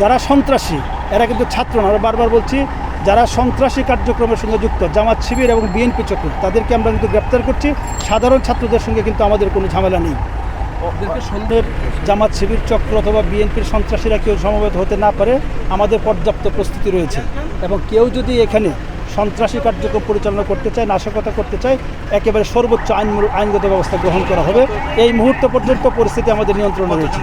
যারা সন্ত্রাসী এরা কিন্তু ছাত্র না। আমরা বারবার বলছি যারা সন্ত্রাসী কার্যক্রমের সঙ্গে যুক্ত জামাত শিবির এবং বিএনপি চক্র তাদেরকে আমরা কিন্তু গ্রেপ্তার করছি। সাধারণ ছাত্রদের সঙ্গে কিন্তু আমাদের কোনো ঝামেলা নেই। আমাদের জামাত শিবির চক্র অথবা বিএনপির সন্ত্রাসীরা কেউ সমবেত হতে না পারে আমাদের পর্যাপ্ত প্রস্তুতি রয়েছে। এবং কেউ যদি এখানে সন্ত্রাসী কার্যক্রম পরিচালনা করতে চায় নাশকতা করতে চায় একেবারে সর্বোচ্চ আইন আইনগত ব্যবস্থা গ্রহণ করা হবে। এই মুহূর্ত পর্যন্ত পরিস্থিতি আমাদের নিয়ন্ত্রণে রয়েছে।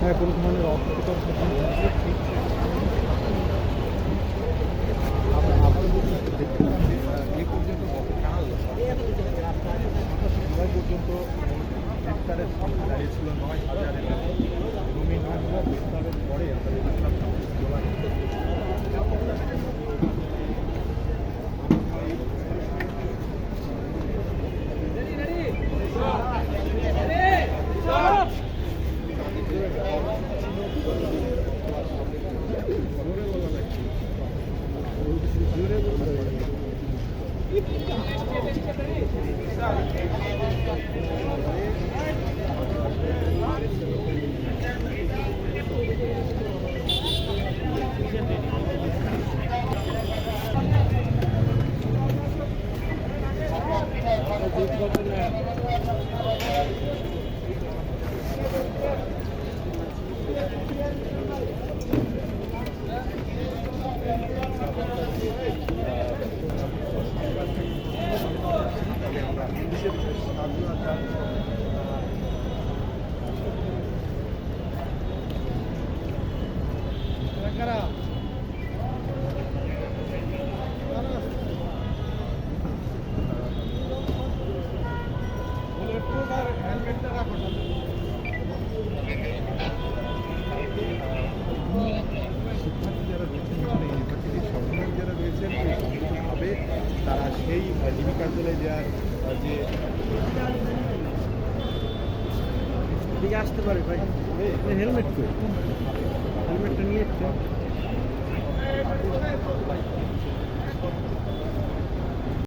হ্যাঁ কোনো ধরনের অপ্রীতিকর পর্যন্ত গ্রেপ্তারের সংখ্যা দাঁড়িয়েছিল নয় হাজারের এবং এই নয় হাজার গ্রেপ্তারের পরে আমরা দেখলাম 頑張れ! তারা সেই যাওয়ার আহ, যে আসতে পারে হেলমেট হেলমেটটা নিয়ে